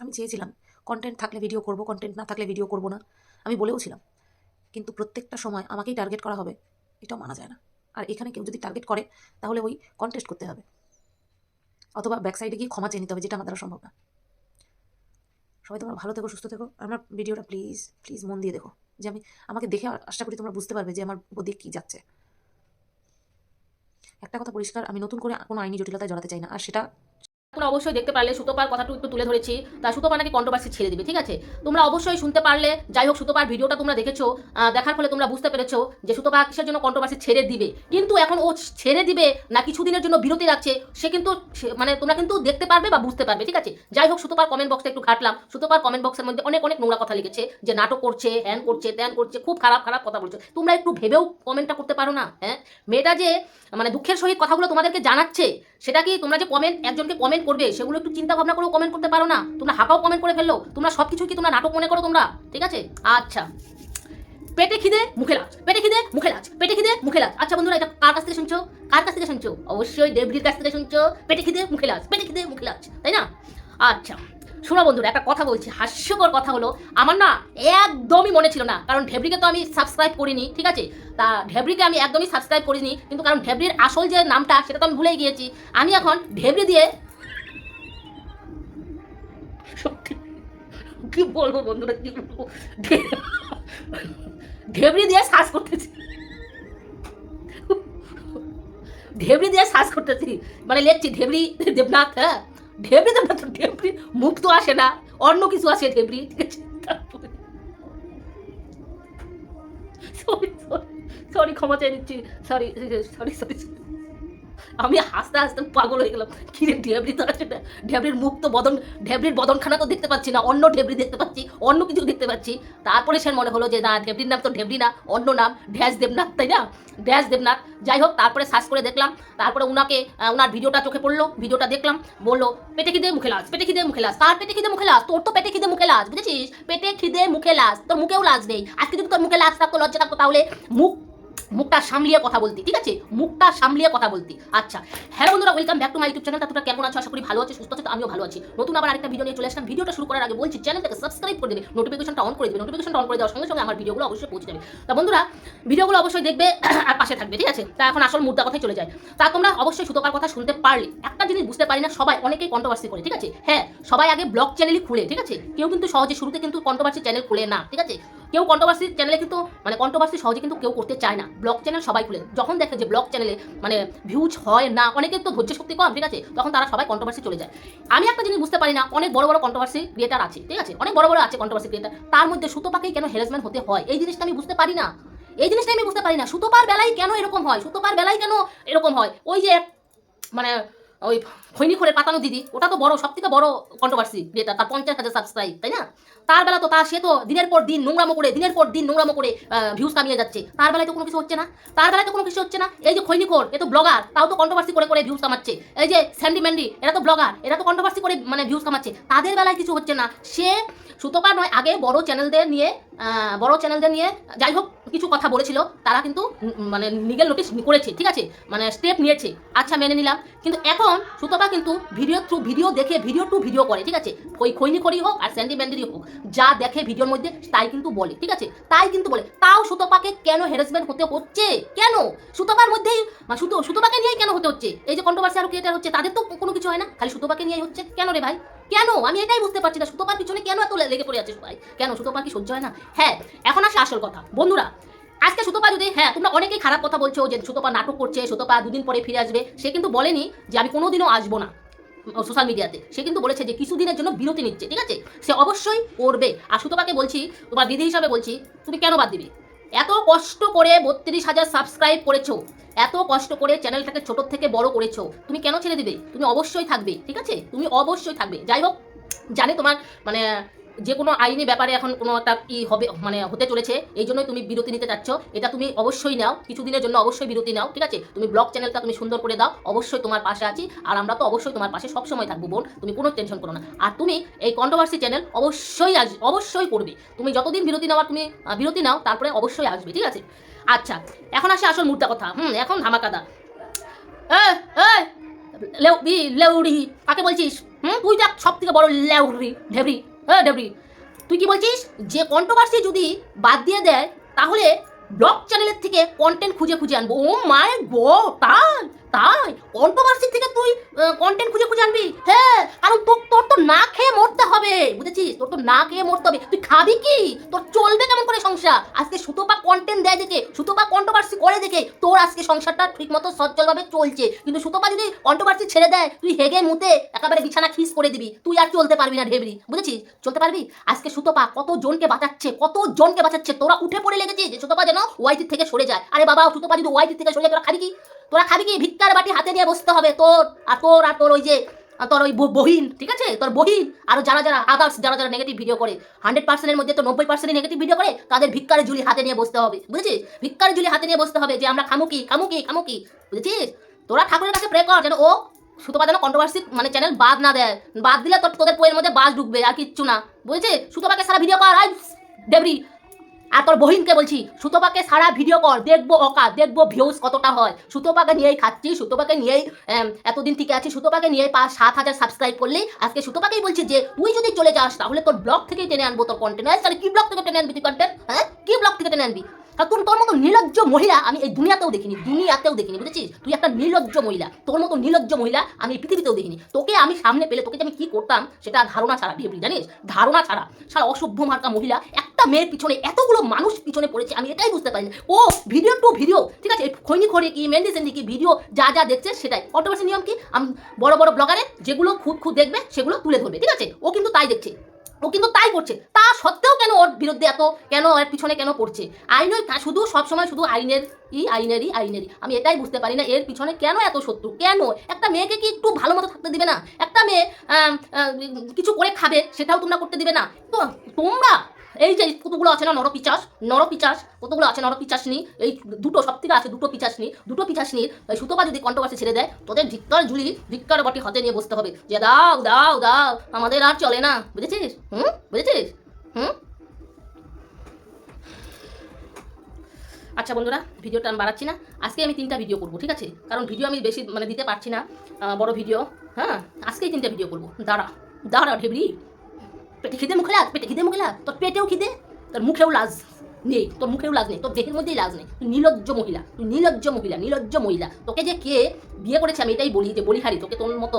আমি চেয়েছিলাম কন্টেন্ট থাকলে ভিডিও করব কন্টেন্ট না থাকলে ভিডিও করব না। আমি বলেও ছিলাম কিন্তু প্রত্যেকটা সময় আমাকেই টার্গেট করা হবে, এটাও মানা যায় না। আর এখানে কেউ যদি টার্গেট করে, তাহলে ওই কন্টেস্ট করতে হবে। অথবা ব্যাক সাইডে গিয়ে ক্ষমা চেয়ে নিতে হবে, যেটা আমার দ্বারা সম্ভব না। সবাই তোমরা ভালো থেকো, সুস্থ থেকো। আমার ভিডিওটা প্লিজ প্লিজ মন দিয়ে দেখো, যে আমি, আমাকে দেখে আশা করি তোমরা বুঝতে পারবে যে আমার ওদিক কী যাচ্ছে। একটা কথা পরিষ্কার, আমি নতুন করে কোনো আইনি জটিলতায় জড়াতে চাই না, আর সেটা তোমরা অবশ্যই দেখতে পারলে সুতোপার কথাটু একটু তুলে ধরেছি। তা সুতোপা নাকি কন্ট্রোভার্সি ছেড়ে দিবে, ঠিক আছে? তোমরা অবশ্যই শুনতে পারলে, যাই হোক সুতোপার ভিডিওটা তোমরা দেখেছ দেখার ফলে তোমরা বুঝতে পেরেছ যে সুতোপা কিসের জন্য কন্ট্রোভার্সি ছেড়ে দিবে। কিন্তু এখন ও ছেড়ে দিবে না কিছুদিনের জন্য বিরতি রাখছে, সে কিন্তু মানে তোমরা কিন্তু দেখতে পারবে বা বুঝতে পারবে, ঠিক আছে? যাই হোক সুতোপার কমেন্ট বক্সে একটু ঘাটলাম। সুতোপার কমেন্ট বক্সের মধ্যে অনেক অনেক নোংরা কথা লিখেছে যে নাটক করছে, হ্যান করছে, ত্যান করছে, খুব খারাপ খারাপ কথা বলছে। তোমরা একটু ভেবেও কমেন্টটা করতে পারো না হ্যাঁ? মেয়েটা যে মানে দুঃখের সহিত কথাগুলো তোমাদেরকে জানাচ্ছে, সেটা কি তোমরা যে কমেন্ট একজনকে কমেন্ট করবে, সেগুলো একটু চিন্তা ভাবনা করেও কমেন্ট করতে পারো না। তোমরা হাঁকাও কমেন্ট করে ফেলল। তোমরা সব কিছু কি তোমরা নাটক মনে করো তোমরা? ঠিক আছে? আচ্ছা। পেটে খিদে, মুখে লাজ। পেটে খিদে, মুখে লাজ। পেটে খিদে, মুখে লাজ। আচ্ছা বন্ধুরা, এটা কার কাছ থেকে শুনছো? কার কাছ থেকে শুনছো? অবশ্যই ডেবরির কাছ থেকে শুনছো। পেটে খিদে, মুখে লাজ। পেটে খিদে, মুখে লাজ। তাই না? আচ্ছা। শোনো বন্ধুরা, একটা কথা বলছি। হাস্যকর কথা হলো, আমার না একদমই মনে ছিল না। কারণ ঢেবরিকে তো আমি সাবস্ক্রাইব করিনি, ঠিক আছে? তা ঢেবরিকে আমি একদমই সাবস্ক্রাইব করিনি, কিন্তু কারণ ঢেবরির আসল যে নামটা, সেটা তো আমি ভুলেই গিয়েছি। আমি এখন ঢেবরি দিয়ে কি বলব বন্ধুরা, কি বলব? দিয়ে সার্চ করতেছি। ঢেবরি দিয়ে সার্চ করতেছি। মানে লিখছি ঢেবরি দেবনাথ হ্যাঁ? ঢেবরি দেবনাথ ঢেবরি মুখ তো আসে না, অন্য কিছু আসে ঢেবরি ঠিক আছে? তারপরে সরি সরি ক্ষমা চেয়ে নিচ্ছি। সরি সরি সরি আমি হাসতে হাসতে পাগল হয়ে গেলাম। কিরে ঢেবরি তো আছে না ঢেবরির মুখ তো বদন ঢেবরির বদনখানা তো দেখতে পাচ্ছি না, অন্য ঢেবরি দেখতে পাচ্ছি, অন্য কিছু দেখতে পাচ্ছি। তারপরে সে মনে হলো যে, না ঢেবরির নাম তো ঢেবরি না, অন্য নাম ড্যাশ দেবনাথ, তাই না? ড্যাশ দেবনাথ। যাই হোক, তারপরে সার্চ করে দেখলাম। তারপরে ওনাকে ওনার ভিডিওটা চোখে পড়ল, ভিডিওটা দেখলাম, বলল, পেটে খিদে, মুখে লাজ, পেটে খিদে, মুখে লাজ কার পেটে খিদে, মুখে লাজ, তোর তো পেটে খিদে, মুখে লাজ, বুঝেছিস? পেটে খিদে, মুখে লাজ, তোর মুখেও লাজ নেই, আজকে যদি তোর মুখে লাজ থাকতো, লজ্জা থাকতো, তাহলে মুখ মুখটা সামলিয়ে কথা বলতি, ঠিক আছে? মুখটা সামলিয়ে কথা বলতি। আচ্ছা হ্যালো বন্ধুরা welcome back to my YouTube channel তোমরা কেমন আছো? আশা করি ভালো আছো, সুস্থ আছো, আমিও ভালো আছি। নতুন আবার আরেকটা ভিডিও নিয়ে চলে আসলাম। ভিডিওটা শুরু করার আগে বলছি চ্যানেলটাকে সাবস্ক্রাইব করে দেবে নোটিফিকেশনটা অন করে দেবে। নোটিফিকেশনটা অন করে দেওয়ার সঙ্গে সঙ্গে আমার ভিডিওগুলো অবশ্যই পৌঁছে যাবে। তা বন্ধুরা ভিডিওগুলো অবশ্যই দেখবে আর পাশে থাকবে, ঠিক আছে? তা এখন আসল মুদ্রা কথাই চলে যায় তা তোমরা অবশ্যই সুতোকার কথা শুনতে পারলে। একটা জিনিস বুঝতে পারি না, সবাই অনেকেই কন্ট্রোভার্সি করে, ঠিক আছে? হ্যাঁ সবাই আগে ব্লগ চ্যানেলই খুলে, ঠিক আছে? কেউ কিন্তু সহজে শুরুতে কিন্তু কন্ট্রোভার্সি চ্যানেল খুলে না, ঠিক আছে? কেউ কন্ট্রোভার্সি চ্যানেলে কিন্তু মানে কন্ট্রোভার্সি সহজে কিন্তু কেউ করতে চায় না। ব্লগ চ্যানেল সবাই খুলে। যখন দেখে যে ব্লগ চ্যানেলে মানে ভিউজ হয় না, অনেকের তো ধৈর্য শক্তি কম, ঠিক আছে? তখন তারা সবাই কন্ট্রোভার্সি চলে যায়। আমি একটা জিনিস বুঝতে পারি না, অনেক বড় বড় কন্ট্রোভার্সি ক্রিয়েটার আছে, ঠিক আছে? অনেক বড় বড় আছে কন্ট্রোভার্সি ক্রিয়েটার তার মধ্যে সুতো সুতোপাকেই কেন হ্যারাসমেন্ট হতে হয়? এই জিনিসটা আমি বুঝতে পারি না। এই জিনিসটা আমি বুঝতে পারি না। সুতোপার বেলায় কেন এরকম হয়? সুতোপার বেলায় কেন এরকম হয়? ওই যে মানে ওই খৈনিখোরের পাতানো দিদি, ওটা তো বড় সব থেকে বড় কন্ট্রোভার্সি যেটা তার পঞ্চাশ হাজার সাবস্ক্রাইব তাই না? তার বেলা তো তা সে তো দিনের পর দিন নোংরামো করে, দিনের পর দিন নোংরামো করে ভিউজ কামিয়ে যাচ্ছে। তার বেলায় তো কোনো কিছু হচ্ছে না। তার বেলায় তো কোনো কিছু হচ্ছে না। এই যে খৈনিখোর এ তো ব্লগার তাও তো কন্ট্রোভার্সি করে করে ভিউজ কামাচ্ছে। এই যে স্যান্ডি ম্যান্ডি, এরা তো ব্লগার এরা তো কন্ট্রোভার্সি করে মানে ভিউজ কামাচ্ছে। তাদের বেলায় কিছু হচ্ছে না। সে সুতোপা নয়, আগে বড় চ্যানেলদের নিয়ে বড় চ্যানেলদের নিয়ে, যাই হোক, কিছু কথা বলেছিল। তারা কিন্তু মানে লিগেল নোটিশ করেছে, ঠিক আছে? মানে স্টেপ নিয়েছে। আচ্ছা মেনে নিলাম। কিন্তু এখন সুতপা কিন্তু ভিডিও থ্রু ভিডিও দেখে ভিডিও টু ভিডিও করে, ঠিক আছে? ওই খৈনি খড়ি হোক আর স্যান্ডি ব্যান্ডেরই হোক। যা দেখে ভিডিওর মধ্যে, তাই কিন্তু বলে, ঠিক আছে? তাই কিন্তু বলে। তাও সুতপাকে কেন হ্যারাসমেন্ট হতে হচ্ছে? কেন? সুতপার মধ্যেই সুতো, সুতপাকে নিয়েই কেন হতে হচ্ছে? এই যে কন্ট্রোভার্সি আরও ক্রিয়েটার হচ্ছে, তাদের তো কোনো কিছু হয় না। খালি সুতপাকে নিয়েই হচ্ছে। কেন রে ভাই? কেন? আমি এটাই বুঝতে পারছি না, সুতপার পিছনে কেন এত লেগে পড়ে আছে সবাই? কেন সুতপার কি সহ্য হয় না? হ্যাঁ এখন আসে আসল কথা। বন্ধুরা, আজকে সুতপা যদি হ্যাঁ তোমরা অনেকেই খারাপ কথা বলছো যে সুতপা নাটক করছে, সুতপা দুদিন পরে ফিরে আসবে, সে কিন্তু বলেনি যে আমি কোনোদিনও আসব না। সোশ্যাল মিডিয়াতে সে কিন্তু বলেছে যে কিছুদিনের জন্য বিরতি নিচ্ছে, ঠিক আছে? সে অবশ্যই করবে। আর সুতপাকে বলছি, তোমার দিদি হিসাবে বলছি, তুমি কেন বাদ দিবে? এত কষ্ট করে বত্রিশ হাজার সাবস্ক্রাইব করেছ, এত কষ্ট করে চ্যানেলটাকে ছোট থেকে বড় করেছ, তুমি কেন ছেড়ে দিবে? তুমি অবশ্যই থাকবে, ঠিক আছে? তুমি অবশ্যই থাকবে। যাই হোক, জানি তোমার মানে যে কোনো আইনি ব্যাপারে এখন কোনো একটা কি হবে মানে হতে চলেছে, এই জন্যই তুমি বিরতি নিতে চাচ্ছ। এটা তুমি অবশ্যই নাও, কিছুদিনের জন্য অবশ্যই বিরতি নাও, ঠিক আছে? তুমি ব্লগ চ্যানেলটা তুমি সুন্দর করে দাও, অবশ্যই তোমার পাশে আছি, আর আমরা তো অবশ্যই তোমার পাশে সবসময় থাকব, বোন, তুমি কোনো টেনশন করো না। আর তুমি এই কন্ট্রোভার্সি চ্যানেল অবশ্যই আস অবশ্যই করবে তুমি যতদিন বিরতি নেওয়ার তুমি বিরতি নাও, তারপরে অবশ্যই আসবে, ঠিক আছে? আচ্ছা এখন আসে আসল মুদ্রা কথা। হুম, এখন ধামাকাদা। লেউড়ি, কাকে বলছিস? হুম, তুই দেখ সব থেকে বড় লেউড়ি ঢেবরি হ্যাঁ ডাবলি তুই কি বলছিস? যে কন্ট্রোভার্সি যদি বাদ দিয়ে দেয়, তাহলে ব্লগ চ্যানেলের থেকে কন্টেন্ট খুঁজে খুঁজে আনব। ও মাই গো তাই? কন্ট্রোভার্সি থেকে তুই কন্টেন্ট খুঁজে খুঁজে আনবি? হ্যাঁ কারণ তোর তোর তো না খেয়ে মরতে হবে, বুঝেছিস? তোর তো না খেয়ে মরতে হবে। তুই খাবি কি? তোর চলবে কেমন করে সংসার? আজকে সুতোপা কন্টেন্ট দেয় দেখে সুতোপা কন্ট্রোভার্সি করে দেখে, তোর আজকে সংসারটা ঠিক মতো সচ্ছলভাবে চলছে। কিন্তু সুতোপা যদি কন্ট্রোভার্সি ছেড়ে দেয়, তুই হেগে মুতে একেবারে বিছানা খিস করে দিবি। তুই আর চলতে পারবি না ঢেবরি বুঝেছিস? চলতে পারবি? আজকে সুতোপা কত জনকে বাঁচাচ্ছে কত জনকে বাঁচাচ্ছে? তোরা উঠে পড়ে লেগেছিস যে সুতোপা যেন ওয়াইটি থেকে সরে যায়। আরে বাবা সুতোপা যদি ওয়াইটি থেকে সরে যায়, তোরা খাবি কি? তোরা খাবি কি? ভিক্ষার বাটি হাতে নিয়ে বসতে হবে তোর আর তোর আর তোর ওই যে তোর ওই বহিন, ঠিক আছে? তোর বহিন আর যারা যারা আদার্স যারা যারা নেগেটিভ ভিডিও করে হান্ড্রেড পার্সেন্টের মধ্যে তো নব্বই পার্সেন্ট নেগেটিভ ভিডিও করে, তাদের ভিক্ষারে ঝুলি হাতে নিয়ে বসতে হবে, বুঝেছিস? ভিক্ষারে ঝুলি হাতে নিয়ে বসতে হবে যে আমরা খামু কি খামু কি বুঝেছিস? তোরা ঠাকুরের কাছে প্রে কর যেন ও সুতপা যেন কন্ট্রোভার্সি মানে চ্যানেল বাদ না দেয়, বাদ দিলে তোর, তোদের বইয়ের মধ্যে বাস ঢুকবে আর কিচ্ছু না, বুঝেছিস? সুতপাকে সারা ভিডিও কর, আই ডেবরি আর তোর বহিনকে বলছি, সুতোপাকে সারা ভিডিও কর, দেখব অকা, দেখব ভিউজ কতটা হয়। সুতোপাকে নিয়েই খাচ্ছি, সুতোপাকে নিয়েই এতদিন থেকে আছি, সুতোপাকে নিয়ে পাঁচ, সাত হাজার সাবস্ক্রাইব করলি। আজকে সুতপাকেই বলছি যে, তুই যদি চলে যাস, তাহলে তোর ব্লগ থেকেই টেনে আনব তোর কন্টেন্ট তাহলে কি ব্লগ থেকে টেনে আনবি তুই কন্টেন্ট হ্যাঁ? কি ব্লগ থেকে টেনে আনবি? আর তোর তোর মতো নির্লজ্জ মহিলা আমি এই দুনিয়াতেও দেখিনি দুনিয়াতেও দেখিনি, বুঝেছিস? তুই একটা নির্লজ্জ মহিলা, তোর মতো নির্লজ্জ মহিলা আমি এই পৃথিবীতেও দেখিনি। তোকে আমি সামনে পেলে, তোকে আমি কি করতাম, সেটা ধারণা ছাড়া, বিয়ে জানিস? ধারণা ছাড়া। সারা অসভ্য মার্কা মহিলা, একটা মেয়ের পিছনে এতগুলো মানুষ পিছনে পড়েছে, আমি এটাই বুঝতে পারি ও ভিডিও টু ভিডিও ঠিক আছে? খৈনি খড়ি কি, মেহেন্দি সেন্দি কি ভিডিও যা যা দেখছে সেটাই। কন্ট্রোভার্সি নিয়ম কি? আমি, বড় বড় ব্লগারে যেগুলো খুদ খুদ দেখবে, সেগুলো তুলে ধরবে, ঠিক আছে? ও কিন্তু তাই দেখছে। ও কিন্তু তাই করছে। সত্ত্বেও কেন ওর বিরুদ্ধে এত কেন ওর পিছনে কেন পড়ছে? আইনের কা- শুধু সবসময় শুধু আইনের ই, আইনেরই আইনেরই। আমি এটাই বুঝতে পারি না, এর পিছনে কেন এত শত্রু? কেন? একটা মেয়েকে কি একটু ভালো মতো থাকতে দিবে না? একটা মেয়ে কিছু করে খাবে, সেটাও তোমরা করতে দিবে না? তো তোমরা, এই যে কতগুলো আছে না নরপিচাস নরপিচাস, কতগুলো আছে নরপিচাস নি এই দুটো সব থেকে আছে দুটো পিচাস নি দুটো পিচাস নি সুতোপা যদি কন্ট্রোভার্সি ছেড়ে দেয়, তোদের ধিক্কার ঝুলি ধিক্কার বাটি হাতে নিয়ে বসতে হবে। যে দাও দাও দাও, আমাদের আর চলে না। বুঝেছিস? হুম? বুঝেছিস? আচ্ছা বন্ধুরা, ভিডিওটা আমি বাড়াচ্ছি না। আজকে আমি তিনটা ভিডিও করব, ঠিক আছে? কারণ ভিডিও আমি বেশি মানে দিতে পারছি না বড় ভিডিও হ্যাঁ আজকেই তিনটা ভিডিও করব। দাঁড়া দাঁড়া ঢেবরি পেটে খিদে মুখে লাগ, পেটে খিদে মুখে লাগ। তোর পেটেও খিদে, তোর মুখেও লাজ নেই, তোর মুখেও লাজ নেই, তোর দেহের মধ্যেই লাজ নেই। তুই নির্লজ্জ মহিলা, তুই নির্লজ্জ মহিলা নির্লজ্জ মহিলা। তোকে যে কে বিয়ে করেছে আমি এটাই বলি, যে বলিহারি, তোকে তোর মতো